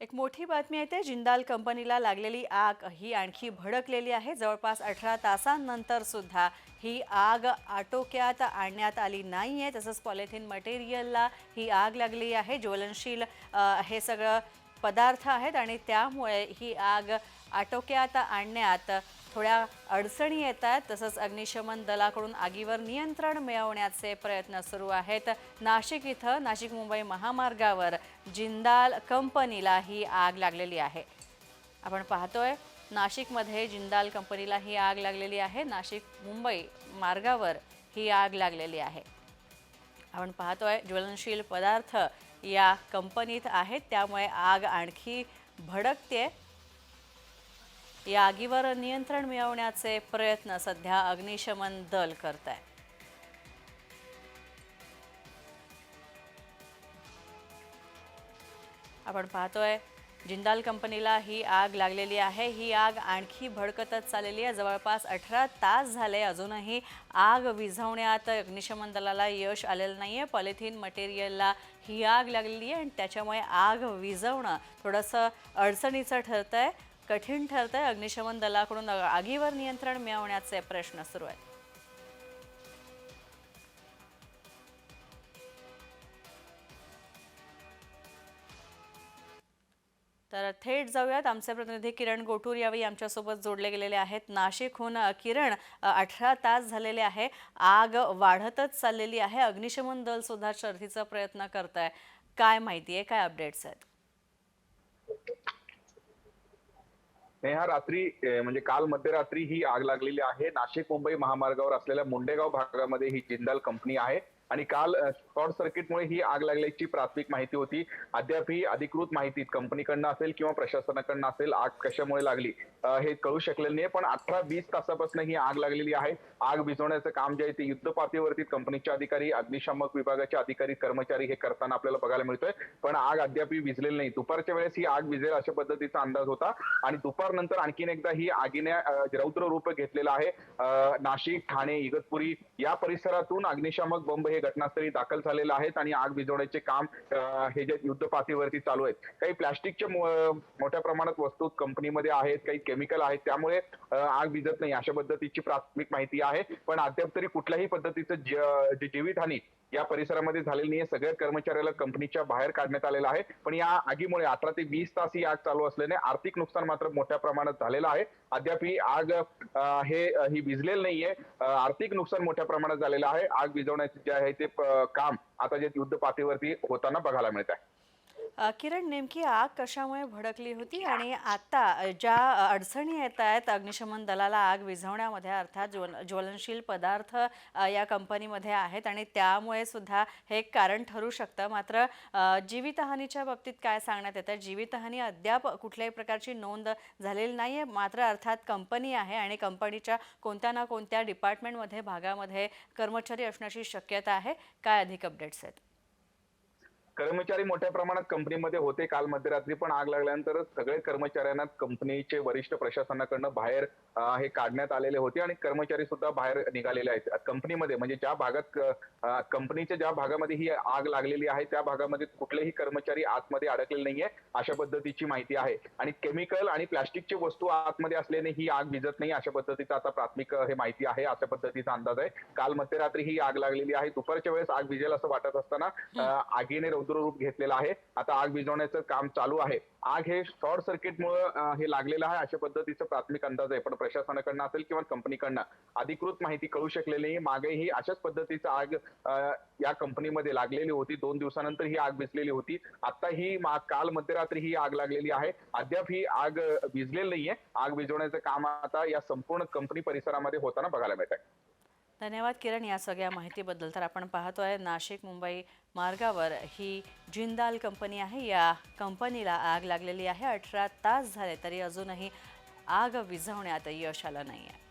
एक मोठी बातमी येते जिंदाल कंपनीला लागलेली आग. ही आणखी भडकलेली आहे. जवळपास अठरा तासांनंतर सुद्धा ही आग आटोक्यात आणण्यात आली नाही आहे तसंच पॉलिथिन मटेरियलला ही आग लागली आहे. ज्वलनशील हे सगळं पदार्थ आहेत आणि त्यामुळे ही आग आटोक्यात आणण्यात थोड्या अडचणी येत आहेत तसंच अग्निशमन दलाकडून आगीवर नियंत्रण मिळवण्याचे प्रयत्न सुरू आहेत. नाशिक इथं नाशिक मुंबई महामार्गावर जिंदाल कंपनीला ही आग लागलेली आहे. आपण पाहतोय नाशिकमध्ये जिंदाल कंपनीला ही आग लागलेली आहे. नाशिक मुंबई मार्गावर ही आग लागलेली आहे. आपण पाहतोय ज्वलनशील पदार्थ या कंपनीत आहेत. त्यामुळे आग आणखी भडकते. या आगीवर नियंत्रण मिळवण्याचे प्रयत्न सध्या अग्निशमन दल करत आहे. आपण पाहतोय जिंदाल कंपनीला ही आग लागलेली आहे. ही आग आणखी भडकतच चाललेली आहे. जवळपास अठरा तास झाले अजूनही आग विझवण्यात अग्निशमन दलाला यश आलेलं नाही आहे पॉलिथिन मटेरियलला ही आग लागलेली आहे आणि त्याच्यामुळे आग विझवणं थोडंसं अडचणीचं ठरतं आहे कठीण ठरतं आहे अग्निशमन दलाकडून आगीवर नियंत्रण मिळवण्याचे प्रश्न सुरू आहेत. तर थेट जाऊयात. आमचे प्रतिनिधी किरण गोटूर यावेळी आमच्यासोबत जोडले गेलेले आहेत. नाशिकहून किरण अठरा तास झालेले आहे. आग वाढतच चाललेली आहे. अग्निशमन दल सुद्धा शर्थीचा प्रयत्न करत आहे काय माहिती आहे? काय अपडेट्स आहेत? नेहा रात्री म्हणजे काल मध्यरात्री ही आग लागलेली आहे. नाशिक मुंबई महामार्गावर असलेल्या मुंडेगाव भागामध्ये ही जिंदाल कंपनी आहे. आणि काल शॉर्ट सर्किटमुळे ही आग लागल्याची प्राथमिक माहिती होती. अद्याप ही अधिकृत माहिती कंपनीकडनं असेल किंवा प्रशासनाकडनं असेल आग कशामुळे लागली? हे कळू शकलेलं नाही पण अठरा वीस तासापासून ही आग लागलेली आहे. आग भिजवण्याचं काम जे आहे ते युद्ध पातळीवरती कंपनीचे अधिकारी अग्निशामक विभागाचे अधिकारी कर्मचारी हे करताना आपल्याला बघायला मिळतोय. पण आग अद्याप विजलेली नाही. दुपारच्या वेळेस ही आग विजेल अशा पद्धतीचा अंदाज होता. आणि दुपारनंतर आणखीन एकदा ही आगीने रौद्र रूप घेतलेलं आहे. नाशिक ठाणे इगतपुरी या परिसरातून अग्निशामक बंब हे घटनास्थळी दाखल झालेले आहेत आणि आग विजवण्याचे काम हे जे युद्ध पातळीवरती चालू आहेत. काही प्लास्टिकच्या मोठ्या प्रमाणात वस्तू कंपनीमध्ये आहेत काही केमिकल आहेत त्यामुळे आग भिजत नाही अशा पद्धतीची प्राथमिक माहिती आहे. पण अद्याप तरी कुठल्याही पद्धतीचं ज- जीवितहानी या परिसरामध्ये झालेली नाही सगळ्या कर्मचाऱ्याला कंपनीच्या बाहेर काढण्यात आलेलं आहे. पण या आगीमुळे अठरा ते वीस तास ही आग चालू असल्याने आर्थिक नुकसान मात्र मोठ्या प्रमाणात झालेलं आहे. अद्याप ही आग हे ही विझलेली नाहीये. आर्थिक नुकसान मोठ्या प्रमाणात झालेलं आहे. आग विझवण्याचे जे आहे ते काम आता जे युद्ध पातळीवरती होताना बघायला मिळत आहे किरण नेमकी आग कशामुळे भडकली होती आणि आता ज्या अडचणी येत आहेत अग्निशमन दलाला आग विझवण्यामध्ये अर्थात ज्वल ज्वलनशील पदार्थ या कंपनीमध्ये आहेत आणि त्यामुळे सुद्धा हे एक कारण ठरू शकतं. मात्र जीवितहानीच्या बाबतीत काय सांगण्यात येतं? जीवितहानी अद्याप कुठल्याही प्रकारची नोंद झालेली नाही आहे मात्र अर्थात कंपनी आहे आणि कंपनीच्या कोणत्या ना कोणत्या डिपार्टमेंटमध्ये भागामध्ये कर्मचारी असण्याची शक्यता आहे. काय अधिक अपडेट्स आहेत? कर्मचारी मोठ्या प्रमाणात कंपनीमध्ये होते काल मध्यरात्री पण आग लागल्यानंतर सगळे कर्मचाऱ्यांना कंपनीचे वरिष्ठ प्रशासनाकडनं बाहेर हे काढण्यात आलेले होते आणि कर्मचारी सुद्धा बाहेर निघालेले आहेत. कंपनीमध्ये म्हणजे ज्या भागात कंपनीच्या ज्या भागामध्ये ही आग लागलेली आहे त्या भागामध्ये कुठलेही कर्मचारी आतमध्ये अडकलेले नाहीये अशा पद्धतीची माहिती आहे. आणि केमिकल आणि प्लास्टिकची वस्तू आतमध्ये असल्याने ही आग विझत नाही अशा पद्धतीचं आता प्राथमिक हे माहिती आहे अशा पद्धतीचा अंदाज आहे. काल मध्यरात्री ही आग लागलेली आहे दुपारच्या वेळेस आग विझेल असं वाटत असताना आगीने रौद्र रूप घेतलेलं आहे. आता आग विझवण्याचं काम चालू आहे. आग हे शॉर्ट सर्किटमुळे हे लागलेलं आहे अशा पद्धतीचा प्राथमिक अंदाज आहे. पण प्रशासनाकडनं असेल किंवा कंपनीकडनं अधिकृत माहिती कळू शकलेली नाही. मागेही अशाच पद्धतीचं आग या कंपनीमध्ये लागलेली होती. दोन दिवसानंतर ही आग विझलेली होती. आता ही काल मध्यरात्री ही आग लागलेली आहे. अद्याप ही आग अं, विझलेली नाहीये. आग विझवण्याचं काम आता या संपूर्ण कंपनी परिसरामध्ये होताना बघायला मिळत आहे धन्यवाद किरण या सगळ्या माहितीबद्दल. तर आपण पाहतो आहे नाशिक मुंबई मार्गावर ही जिंदाल कंपनी आहे. या कंपनीला आग लागलेली आहे. अठरा तास झाले तरी अजूनही आग विझवण्यात यश आलं नाही आहे